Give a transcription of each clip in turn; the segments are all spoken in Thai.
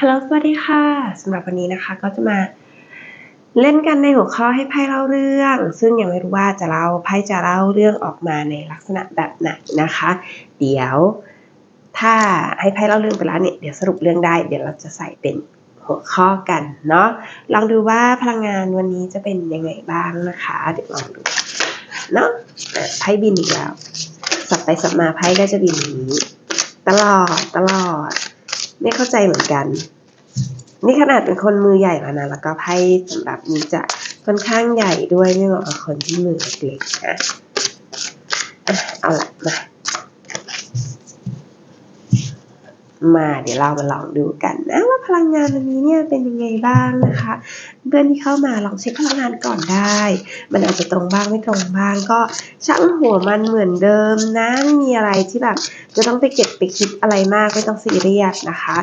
ฮัลโหลสวัสดีค่ะสำหรับวันนี้นะคะก็จะมาเล่นกันในหัวข้อให้ไพ่เล่าเรื่อง ซึ่งยังไม่รู้ว่าจะเล่าไพ่จะเล่าเรื่องออกมาในลักษณะแบบไหนนะคะ เดี๋ยวถ้าให้ไพ่เล่าเรื่องไปแล้วเนี่ยเดี๋ยวสรุปเรื่องได้ เดี๋ยวเราจะใส่เป็นหัวข้อกันเนาะลองดูว่าพลังงานวันนี้จะเป็นยังไงบ้างนะคะ เดี๋ยวลองดูเนาะไพ่บินอีกแล้วสับไปสับมาไพ่ก็จะบินอย่างนี้ ตลอดตลอด ไม่เข้าใจเหมือนกัน นี่ขนาดเป็นคนมือใหญ่แล้วนะ แล้วก็ไพ่สำหรับนี้จะค่อนข้างใหญ่ด้วยไม่เหมาะกับคนที่มือเล็กๆนะอะเอาละมามาเดี๋ยวเรามาลองดูกันนะว่าพลังงานวันนี้เนี่ยเป็นยังไงบ้างนะคะ เพื่อนที่เข้ามาลองเช็คพลังงานก่อนได้ มันอาจจะตรงบ้างไม่ตรงบ้างก็ช่างหัวมันเหมือนเดิมนะมีอะไรที่แบบจะต้องไปเก็บไปคิดอะไรมากไม่ต้องซีเรียสนะคะ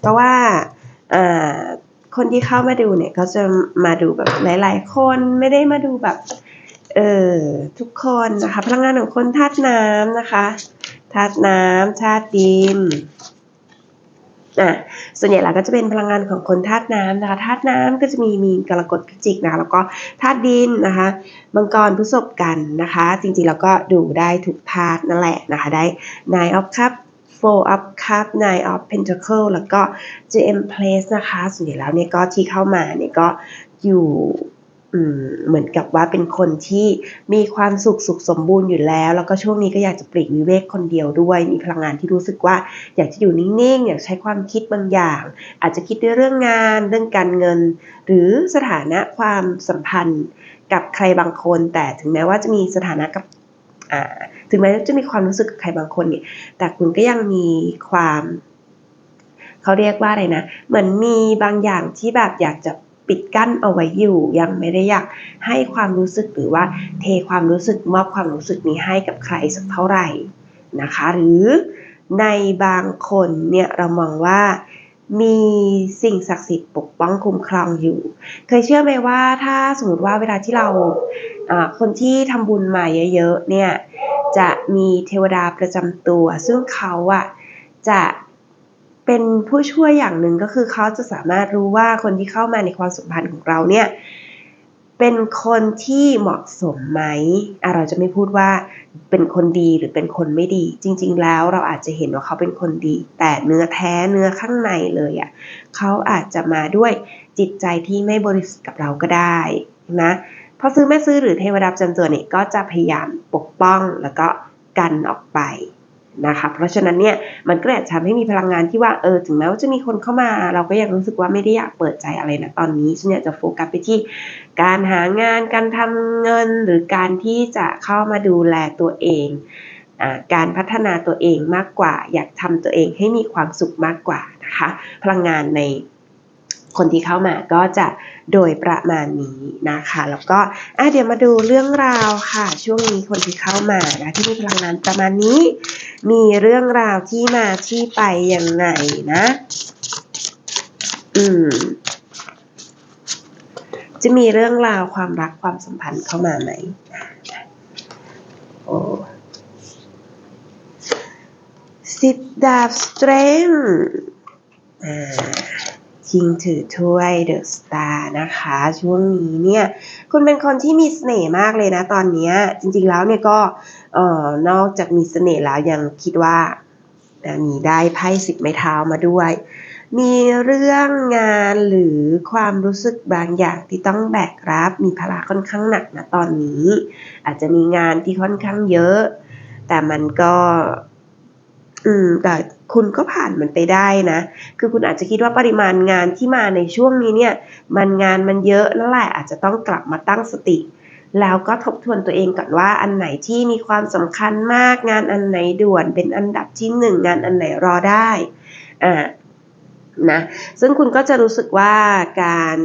เพราะว่าคนที่เข้ามาดูเนี่ยก็จะมาดูแบบหลาย ๆ คนไม่ได้มาดูแบบเออทุกคนนะคะ พลังงานของคนธาตุน้ำนะคะธาตุน้ำธาตุดิน อะส่วนใหญ่แล้วก็จะเป็นพลังงานของคนธาตุน้ำนะคะธาตุน้ำก็จะมีมีกรกฎพิจิกนะคะแล้วก็ธาตุดินนะคะมังกรพฤษภกันนะคะ จริงๆเราก็ดูได้ทุกธาตุนั่นแหละนะคะ ได้ Nine of Cup Four of Cup Nine of Pentacle แล้วก็ GM Place นะคะ ส่วนใหญ่แล้วเนี่ยก็ที่เข้ามาเนี่ยก็อยู่ เหมือนกับว่าเป็นคนที่มีความสุขสุขสมบูรณ์อยู่แล้ว แล้วก็ช่วงนี้ก็อยากจะปลีกวิเวกคนเดียวด้วย มีพลังงานที่รู้สึกว่า อยากจะอยู่นิ่งๆ อยากใช้ความคิดบางอย่าง อาจจะคิดในเรื่องงาน เรื่องการเงิน หรือสถานะความสัมพันธ์กับใครบางคน แต่ถึงแม้ว่าจะมีสถานะกับถึงแม้จะมีความรู้สึกกับใครบางคนเนี่ย แต่คุณก็ยังมีความเขาเรียกว่าอะไรนะ เหมือนมีบางอย่างที่แบบอยากจะ ปิดกั้นเอาไว้อยู่ ยังไม่ได้อยากให้ความรู้สึกหรือว่าเทความรู้สึกมอบความรู้สึกนี้ให้กับใครสักเท่าไหร่นะคะ หรือในบางคนเนี่ยเรามองว่ามีสิ่งศักดิ์สิทธิ์ปกป้องคุ้มครองอยู่ เคยเชื่อไหมว่าถ้าสมมติว่าเวลาที่เราคนที่ทำบุญมาเยอะๆเนี่ยจะมีเทวดาประจำตัว ซึ่งเขาอะจะ เป็นผู้ช่วยอย่างหนึ่งก็คือเขาจะสามารถรู้ว่าคนที่เข้ามาในความสัมพันธ์ของเราเนี่ยเป็นคนที่เหมาะสมไหมเราจะไม่พูดว่าเป็นคนดีหรือเป็นคนไม่ดี จริง ๆ แล้วเราอาจจะเห็นว่าเขาเป็นคนดี แต่เนื้อแท้เนื้อข้างในเลยอะ่ะเขาอาจจะมาด้วยจิตใจที่ไม่บริสุทธิ์กับเราก็ได้นะพอซื้อแม่ซื้อหรือเทวดาจำตัวเนี่ยก็จะพยายามปกป้องแล้วก็กันออกไป นะคะ เพราะฉะนั้นเนี่ยมันก็อาจทำให้มีพลังงานที่ว่าเออถึงแม้ว่าจะมีคนเข้ามา เราก็ยังรู้สึกว่าไม่ได้อยากเปิดใจอะไรนะตอนนี้ฉันอยากจะโฟกัสไปที่การหางานการทำเงินหรือการที่จะเข้ามาดูแลตัวเองอการพัฒนาตัวเองมากกว่า อยากทำตัวเองให้มีความสุขมากกว่านะคะ พลังงานใน คนที่เข้ามาก็จะโดยประมาณนี้นะคะ แล้วก็เดี๋ยวมาดูเรื่องราวค่ะ ช่วงนี้คนที่เข้ามานะที่มีพลังงานประมาณนี้ มีเรื่องราวที่มาที่ไปยังไงนะ อืม จะมีเรื่องราวความรักความสัมพันธ์เข้ามาไหมโอ้สิบดาบสเตรมอ่า คิงถือถ้วยเดอะสตาร์นะคะ ช่วงนี้เนี่ยคุณเป็นคนที่มีเสน่ห์มากเลยนะตอนนี้จริงๆแล้วเนี่ยก็เอ่อนอกจากมีเสน่ห์แล้วยังคิดว่ามีได้ไพ่สิบไม้เท้ามาด้วย มีเรื่องงานหรือความรู้สึกบางอย่างที่ต้องแบกรับ มีภาระค่อนข้างหนักนะตอนนี้ อาจจะมีงานที่ค่อนข้างเยอะ แต่มันก็ อืมแต่ คุณก็ผ่านมันไปได้นะ คือคุณอาจจะคิดว่าปริมาณงานที่มาในช่วงนี้เนี่ยมันงานมันเยอะนั่นแหละอาจจะต้องกลับมาตั้งสติ แล้วก็ทบทวนตัวเองก่อนว่าอันไหนที่มีความสำคัญมากงานอันไหนด่วนเป็นอันดับที่หนึ่งงานอันไหนรอได้อ่านะซึ่งคุณก็จะรู้สึกว่าการ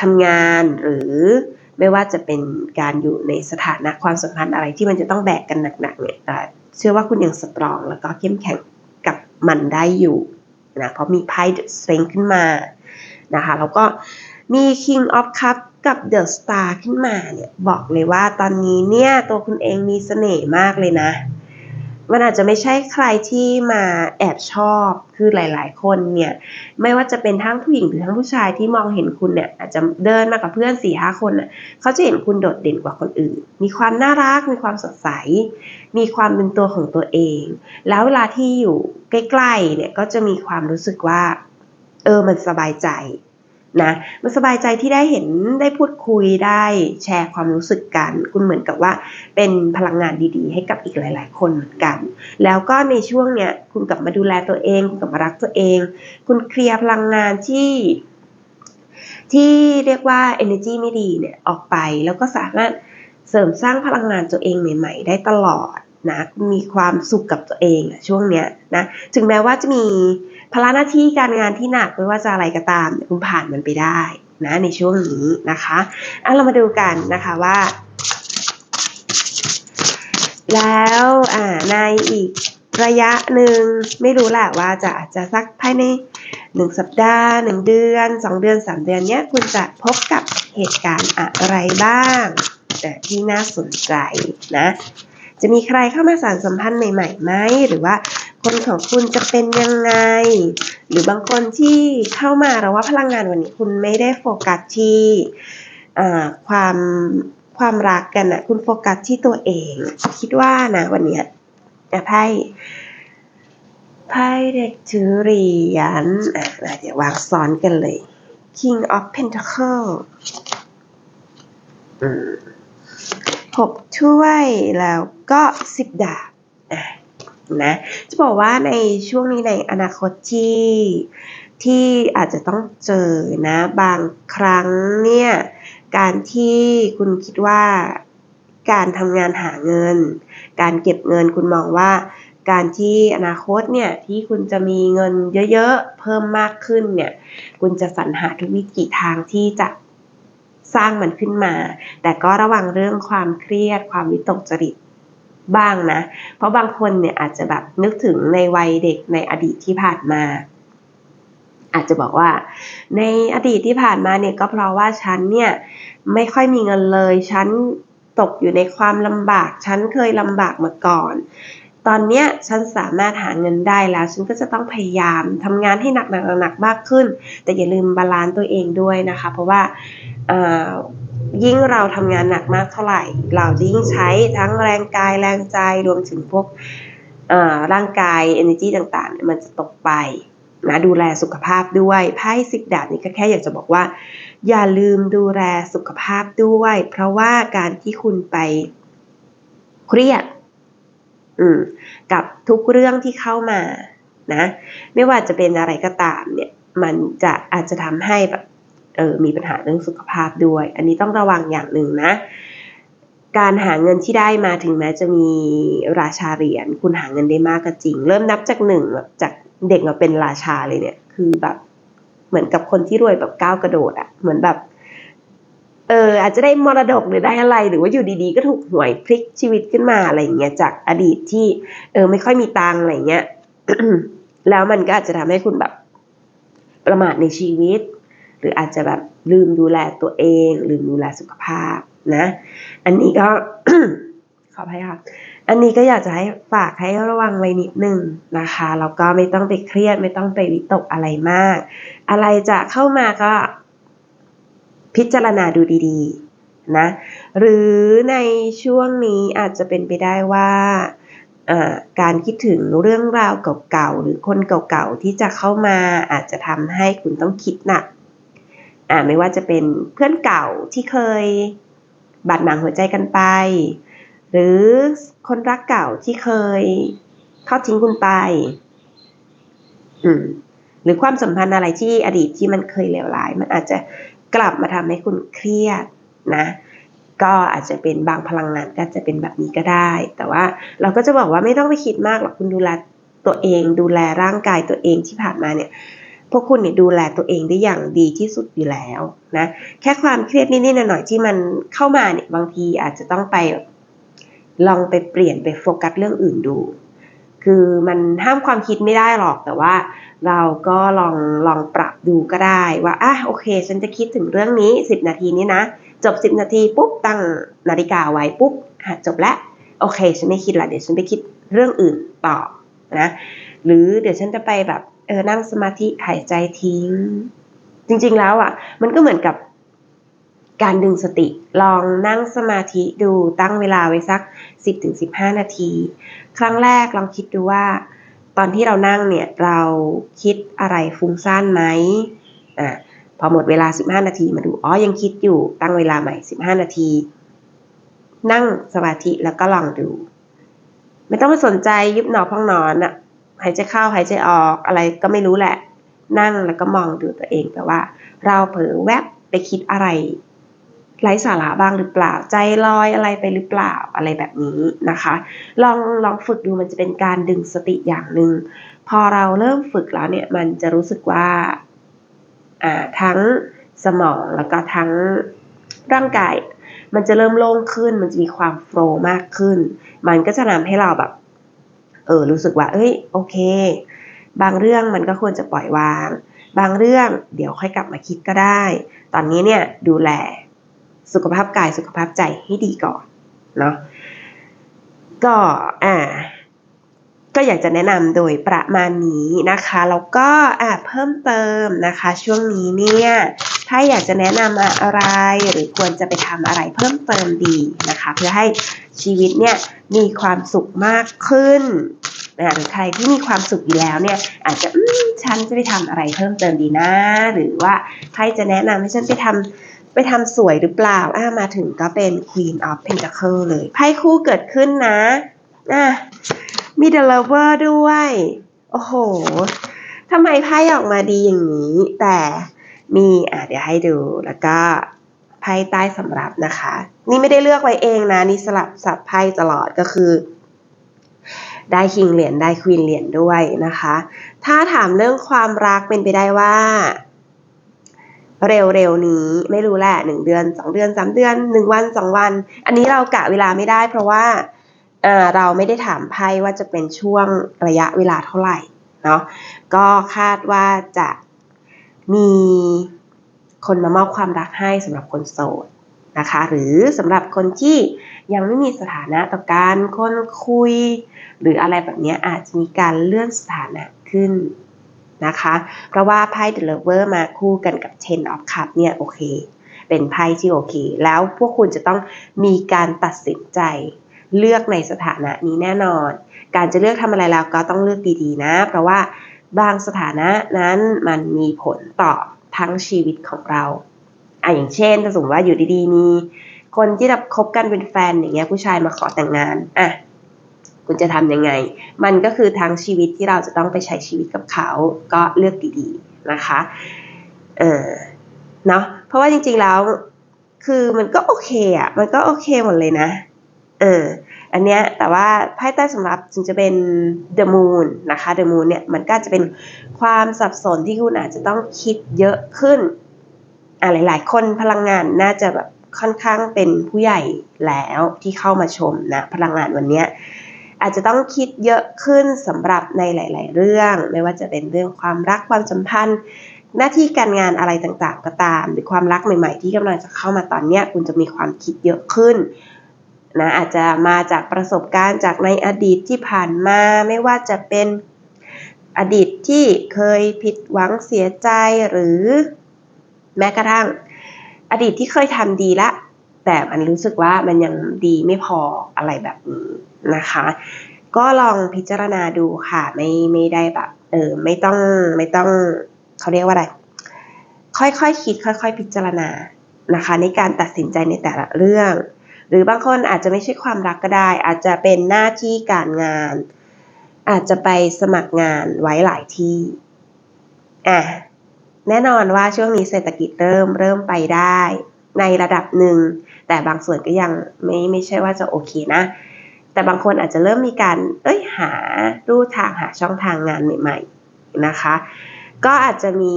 ทำงานหรือไม่ว่าจะเป็นการอยู่ในสถานะความสัมพันธ์อะไรที่มันจะต้องแบกกันหนักๆเนี่ย เชื่อว่าคุณยังสตรองแล้วก็เข้มแข็งกับมันได้อยู่นะเพราะมีไพ่เดอะสเ n งขึ้นมานะคะแล้วก็มี King of Cup กับ The Star ขึ้นมาเนี่ยบอกเลยว่าตอนนี้เนี่ยตัวคุณเองมีเสน่ห์มากเลยนะ มันอาจจะไม่ใช่ใครที่มาแอบชอบคือหลาย ๆ คนเนี่ยไม่ว่าจะเป็นทั้งผู้หญิงหรือทั้งผู้ชายที่มองเห็นคุณเนี่ยอาจจะเดินมากับเพื่อนสี่ห้าคนน่ะเขาจะเห็นคุณโดดเด่นกว่าคนอื่น มีความน่ารักมีความสดใส มีความเป็นตัวของตัวเอง แล้วเวลาที่อยู่ใกล้ ๆ เนี่ยก็จะมีความรู้สึกว่า เออมันสบายใจ นะมันสบายใจที่ได้เห็นได้พูดคุยได้แชร์ความรู้สึกกัน คุณเหมือนกับว่า เป็นพลังงานดีๆ ให้กับอีกหลาย ๆ คนเหมือนกัน แล้วก็ในช่วงเนี้ยคุณกลับมาดูแลตัวเอง คุณกลับมารักตัวเอง คุณเคลียร์พลังงานที่ที่เรียกว่า energy ไม่ดีเนี่ยออกไปแล้วก็สามารถเสริมสร้างพลังงานตัวเองใหม่ ๆ ได้ตลอดนะมีความสุขกับตัวเองช่วงเนี้ยนะถึงแม้ว่าจะมี ภาระหน้าที่การงานที่หนักไม่ว่าจะอะไรก็ตามคุณผ่านมันไปได้นะในช่วงนี้นะคะอะเรามาดูกันนะคะว่า แล้วอ่าในอีกระยะหนึ่งไม่รู้แหละว่าจะอาจจะสักภายในหนึ่งสัปดาห์หนึ่งเดือนสองเดือนสามเดือนเนี้ยคุณจะพบกับเหตุการณ์อะไรบ้างที่น่าสนใจนะ จะมีใครเข้ามาสารสัมพันธ์ใหม่ๆไหมหรือว่า คนของคุณจะเป็นยังไง หรือบางคนที่เข้ามาเราว่าพลังงานวันนี้คุณไม่ได้โฟกัสที่ความความรักกันนะคุณโฟกัสที่ตัวเอง คิดว่านะวันนี้ไพ่ไพ่เด็กถือเหรียญอะเดี๋ยววางซ้อนกันเลย King of Pentacle หกถ้วยแล้วก็สิบดาบ นะ จะบอกว่าในช่วงนี้ในอนาคตที่ที่อาจจะต้องเจอนะ บางครั้งเนี่ย การที่คุณคิดว่าการทำงานหาเงิน การเก็บเงินคุณมองว่า การที่อนาคตเนี่ยที่คุณจะมีเงินเยอะๆ เพิ่มมากขึ้นเนี่ย คุณจะสรรหาทุกวิถีทางที่จะสร้างมันขึ้นมา แต่ก็ระวังเรื่องความเครียด ความวิตกจริต บ้างนะ เพราะบางคนเนี่ยอาจจะแบบนึกถึงในวัยเด็กในอดีตที่ผ่านมา อาจจะบอกว่า ในอดีตที่ผ่านมาเนี่ยก็เพราะว่าฉันเนี่ยไม่ค่อยมีเงินเลย ฉันตกอยู่ในความลำบาก ฉันเคยลำบากมาก่อน ตอนเนี้ยฉันสามารถหาเงินได้แล้ว ฉันก็จะต้องพยายามทำงานให้หนักหนักมากขึ้น แต่อย่าลืมบาลานซ์ตัวเองด้วยนะคะ เพราะว่า ยิ่งเราทำงานหนักมากเท่าไหร่ เราจะยิ่งใช้ทั้งแรงกายแรงใจรวมถึงพวกร่างกาย energy ต่างๆ มันจะตกไปนะดูแลสุขภาพด้วยไพ่สิบดาบนี้ก็แค่อยากจะบอกว่า อย่าลืมดูแลสุขภาพด้วย เพราะว่าการที่คุณไปเครียดกับทุกเรื่องที่เข้ามานะ ไม่ว่าจะเป็นอะไรก็ตามเนี่ย มันจะอาจจะทำให้แบบ เออมีปัญหาเรื่องสุขภาพด้วย อันนี้ต้องระวังอย่างหนึ่งนะ การหาเงินที่ได้มาถึงแม้จะมีราชาเหรียญคุณหาเงินได้มากก็จริง เริ่มนับจากหนึ่งแบบจากเด็กมาเป็นราชาเลยเนี่ย คือแบบเหมือนกับคนที่รวยแบบก้าวกระโดดอะเหมือนแบบเอออาจจะได้มรดกหรือได้อะไร หรือว่าอยู่ดีๆ ก็ถูกหวยพลิกชีวิตขึ้นมาอะไรอย่างเงี้ยจากอดีตที่ เออ ไม่ค่อยมีตังอะไรเงี้ยแล้วมันก็อาจจะทำให้คุณแบบประมาทในชีวิต หรืออาจจะแบบลืมดูแลตัวเอง ลืมดูแลสุขภาพนะ อันนี้ก็ขออภัยค่ะ อันนี้ก็อยากจะให้ฝากให้ระวังไว้นิดนึงนะคะ แล้วก็ไม่ต้องไปเครียด ไม่ต้องไปวิตกอะไรมาก อะไรจะเข้ามาก็พิจารณาดูดีๆนะ หรือในช่วงนี้อาจจะเป็นไปได้ว่าการคิดถึงเรื่องราวเก่าๆ หรือคนเก่าๆ ที่จะเข้ามาอาจจะทำให้คุณต้องคิดหนัก อ่าไม่ว่าจะเป็นเพื่อนเก่าที่เคยบาดหมางหัวใจกันไป หรือคนรักเก่าที่เคยทอดทิ้งคุณไป อืม หรือความสัมพันธ์อะไรที่อดีตที่มันเคยเลวร้าย มันอาจจะกลับมาทำให้คุณเครียดนะ ก็อาจจะเป็นบางพลังงานก็จะเป็นแบบนี้ก็ได้ แต่ว่าเราก็จะบอกว่าไม่ต้องไปคิดมากหรอกคุณดูแลตัวเอง ดูแลร่างกายตัวเองที่ผ่านมาเนี่ย พวกคุณเนี่ยดูแลตัวเองได้อย่างดีที่สุดอยู่แล้วนะ แค่ความเครียดนิดๆหน่อยๆที่มันเข้ามาเนี่ยบางทีอาจจะต้องไปลองไปเปลี่ยนไปโฟกัสเรื่องอื่นดู คือมันห้ามความคิดไม่ได้หรอกแต่ว่าเราก็ลองลองปรับดูก็ได้ว่าอะโอเค ฉันจะคิดถึงเรื่องนี้ 10 นาทีนี้นะ จบ 10 นาทีปุ๊บตั้งนาฬิกาไว้ปุ๊บจบแล้วโอเค ฉันไม่คิดละเดี๋ยวฉันไปคิดเรื่องอื่นต่อนะ หรือเดี๋ยวฉันจะไปแบบ ออนั่งสมาธิหายใจทิ้ง จริงๆแล้วอะ มันก็เหมือนกับการดึงสติ ลองนั่งสมาธิดูตั้งเวลาไว้สัก 10-15 นาที ครั้งแรกลองคิดดูว่า ตอนที่เรานั่งเนี่ยเราคิดอะไรฟุ้งซ่านไหมอะพอหมดเวลา 15 นาทีมาดูอ๋อยังคิดอยู่ตั้งเวลาใหม่ 15 นาที นั่งสมาธิแล้วก็ลองดู ไม่ต้องไปสนใจยุบหนอพองนอนอะ หายใจเข้าหายใจออกอะไรก็ไม่รู้แหละ นั่งแล้วก็มองดูตัวเองแต่ว่า เราเผลอแวบไปคิดอะไรไร้สาระบ้างหรือเปล่าใจลอยอะไรไปหรือเปล่าอะไรแบบนี้นะคะ ลองลองฝึกดูมันจะเป็นการดึงสติอย่างหนึ่งพอเราเริ่มฝึกแล้วเนี่ยมันจะรู้สึกว่าอ่าทั้งสมองแล้วก็ทั้งร่างกาย มันจะเริ่มโล่งขึ้น มันจะมีความโฟล์มากขึ้น มันก็จะทำให้เราแบบ เออรู้สึกว่า เอ้ยโอเค บางเรื่องมันก็ควรจะปล่อยวาง บางเรื่องเดี๋ยวค่อยกลับมาคิดก็ได้ ตอนนี้เนี่ยดูแลสุขภาพกายสุขภาพใจให้ดีก่อนเนาะก็อ่าก็อยากจะแนะนำโดยประมาณนี้นะคะ แล้วก็อ่าเพิ่มเติมนะคะ ช่วงนี้เนี่ย ถ้าอยากจะแนะนำอะไรหรือควรจะไปทำอะไรเพิ่มเติมดีนะคะ เพื่อให้ชีวิตเนี่ยมีความสุขมากขึ้นนะหรือใครที่มีความสุขอยู่แล้วเนี่ย อาจจะฉันจะไปทำอะไรเพิ่มเติมดีนะ หรือว่าใครจะแนะนำให้ฉันไปทำไปทำสวยหรือเปล่าอ่ามาถึงก็เป็น Queen of Pentacle เลยไพ่คู่เกิดขึ้นนะอะมี The Lover ด้วย โอ้โหทำไมไพ่ออกมาดีอย่างนี้ แต่ มีอะเดี๋ยวให้ดูแล้วก็ไพ่ใต้สำรับนะคะ นี่ไม่ได้เลือกไว้เองนะ นี่สลับสับไพ่ตลอดก็คือ ได้คิงเหรียญได้ควีนเหรียญด้วยนะคะ ถ้าถามเรื่องความรักเป็นไปได้ว่า เร็วๆนี้ไม่รู้แหละหนึ่งเดือนสองเดือนสามเดือนหนึ่งวันสองวัน อันนี้เรากะเวลาไม่ได้ เพราะว่าเราไม่ได้ถามไพ่ว่าจะเป็นช่วงระยะเวลาเท่าไหร่เนาะก็คาดว่าจะ มีคนมามอบความรักให้สำหรับคนโสดนะคะ หรือสำหรับคนที่ยังไม่มีสถานะต่อการคนคุย หรืออะไรแบบนี้อาจจะมีการเลื่อนสถานะขึ้นนะคะ เพราะว่าไพ่ The Lover มาคู่กันกับ Ten of Cups เนี่ยโอเค เป็นไพ่ที่โอเค แล้วพวกคุณจะต้องมีการตัดสินใจเลือกในสถานะนี้แน่นอน การจะเลือกทำอะไรแล้วก็ต้องเลือกดีๆนะ เพราะว่า บางสถานะนั้นมันมีผลต่อทั้งชีวิตของเราอะอย่างเช่นถ้าสมมติว่าอยู่ดีๆ มีคนที่รับคบกันเป็นแฟนอย่างเงี้ยผู้ชายมาขอแต่งงานอะคุณจะทำยังไง มันก็คือทั้งชีวิตที่เราจะต้องไปใช้ชีวิตกับเขาก็เลือกดีๆนะคะเออเนาะเพราะว่าจริงๆแล้ว คือมันก็โอเคอะมันก็โอเคหมดเลยนะเออ อันเนี้ยแต่ว่าไพ่ใต้สำรับจึงจะเป็น the moon นะคะ the moon เนี่ยมันก็จะเป็นความสับสนที่คุณอาจจะต้องคิดเยอะขึ้นอ่าหลาย ๆ คนพลังงานน่าจะแบบค่อนข้างเป็นผู้ใหญ่แล้วที่เข้ามาชมนะพลังงานวันนี้อาจจะต้องคิดเยอะขึ้นสำหรับในหลาย ๆ เรื่อง ไม่ว่าจะเป็นเรื่องความรักความสัมพันธ์ หน้าที่การงานอะไรต่างๆก็ตาม หรือความรักใหม่ ๆ ที่กำลังจะเข้ามาตอนนี้คุณจะมีความคิดเยอะขึ้น นะอาจจะมาจากประสบการณ์จากในอดีตที่ผ่านมาไม่ว่าจะเป็นอดีตที่เคยผิดหวังเสียใจหรือ แม้กระทั่ง อดีตที่เคยทำดีละ แต่มันรู้สึกว่ามันยังดีไม่พออะไรแบบนี้นะคะ ก็ลองพิจารณาดูค่ะไม่ไม่ได้แบบเออไม่ต้องไม่ต้องเขาเรียกว่าอะไร ค่อยๆคคิด ค่อย ๆ พิจารณานะคะ ในการตัดสินใจในแต่ละเรื่อง หรือบางคนอาจจะไม่ใช่ความรักก็ได้ อาจจะเป็นหน้าที่การงาน อาจจะไปสมัครงานไว้หลายที่อะแน่นอนว่าช่วงนี้เศรษฐกิจเริ่มเริ่มไปได้ ในระดับหนึ่ง แต่บางส่วนก็ยังไม่ไม่ใช่ว่าจะโอเคนะ แต่บางคนอาจจะเริ่มมีการเอ้ยหารูทางหาช่องทางงานใหม่ๆนะคะ ก็อาจจะมี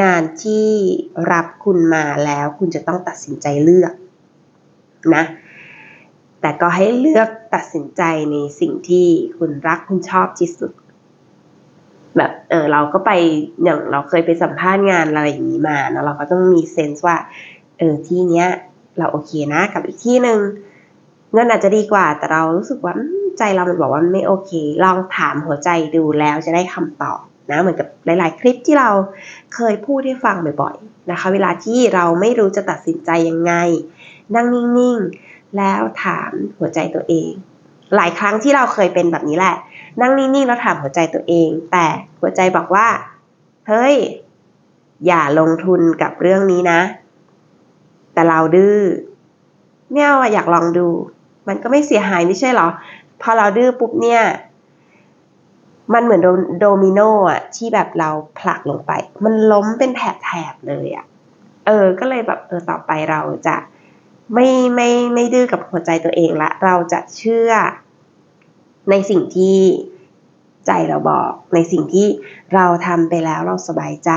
งานที่รับคุณมาแล้วคุณจะต้องตัดสินใจเลือก นะ แต่ก็ให้เลือกตัดสินใจในสิ่งที่คุณรักคุณชอบที่สุด แบบเออเราก็ไปอย่างเราเคยไปสัมภาษณ์งานอะไรอย่างนี้มาเนาะเราก็ต้องมีเซนส์ว่าเออที่เนี้ย เราโอเคนะกับอีกที่หนึ่งเงินอาจจะดีกว่า แต่เรารู้สึกว่าใจเรามันบอกว่าไม่โอเค ลองถามหัวใจดูแล้วจะได้คำตอบนะเหมือนกับหลาย ๆ คลิปที่เราเคยพูดให้ฟังบ่อย ๆ นะคะ เวลาที่เราไม่รู้จะตัดสินใจยังไง นั่งนิ่งๆ แล้วถามหัวใจตัวเอง หลายครั้งที่เราเคยเป็นแบบนี้แหละ นั่งนิ่งๆ แล้วถามหัวใจตัวเอง แต่หัวใจบอกว่า เฮ้ย อย่าลงทุนกับเรื่องนี้นะ แต่เราดื้อไม่เอาอะอยากลองดู มันก็ไม่เสียหายไม่ใช่เหรอ พอเราดื้อปุ๊บเนี่ย มันเหมือนโดโดมิโนอะที่แบบเราผลักลงไป มันล้มเป็นแถบๆเลยอะ เออ ก็เลยแบบเออต่อไปเราจะ ไม่ไม่ไม่ดื้อกับหัวใจตัวเองละ เราจะเชื่อในสิ่งที่ใจเราบอก ในสิ่งที่เราทำไปแล้วเราสบายใจ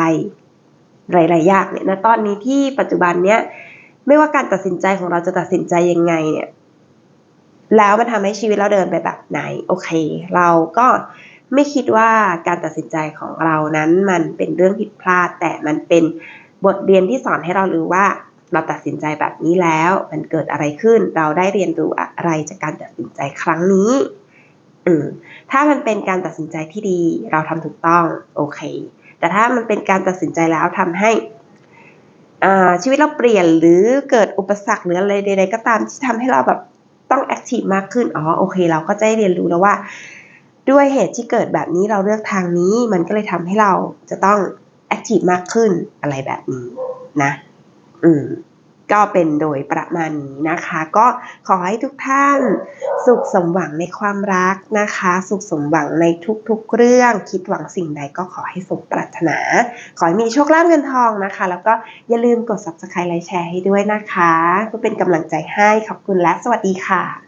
หลาย ๆ อย่างเนี่ยณตอนนี้ที่ปัจจุบันเนี้ยไม่ว่าการตัดสินใจของเราจะตัดสินใจยังไงเนี่ยแล้วมันทำให้ชีวิตเราเดินไปแบบไหน โอเค เราก็ไม่คิดว่าการตัดสินใจของเรานั้นมันเป็นเรื่องผิดพลาด แต่มันเป็นบทเรียนที่สอนให้เรารู้ว่า เราตัดสินใจแบบนี้แล้ว มันเกิดอะไรขึ้น เราได้เรียนรู้อะไรจากการตัดสินใจครั้งนี้ อืมถ้ามันเป็นการตัดสินใจที่ดี เราทำถูกต้องโอเค แต่ถ้ามันเป็นการตัดสินใจแล้วทำให้ชีวิตเราเปลี่ยนหรือเกิดอุปสรรคหรืออะไรใดๆก็ตามที่ทำให้เราแบบต้องแอคทีฟมากขึ้น อ๋อ โอเค เราก็จะได้เรียนรู้แล้วว่า ด้วยเหตุที่เกิดแบบนี้เราเลือกทางนี้ มันก็เลยทำให้เราจะต้องแอคทีฟมากขึ้นอะไรแบบนี้นะ ก็เป็นโดยประมาณนี้นะคะ ก็ขอให้ทุกท่านสุขสมหวังในความรักนะคะ สุขสมหวังในทุกๆเรื่อง คิดหวังสิ่งใดก็ขอให้สมปรารถนา ขอให้มีโชคลาภเงินทองนะคะ แล้วก็อย่าลืมกด subscribe ไลค์แชร์ให้ด้วยนะคะเพื่อเป็นกำลังใจให้ขอบคุณและสวัสดีค่ะ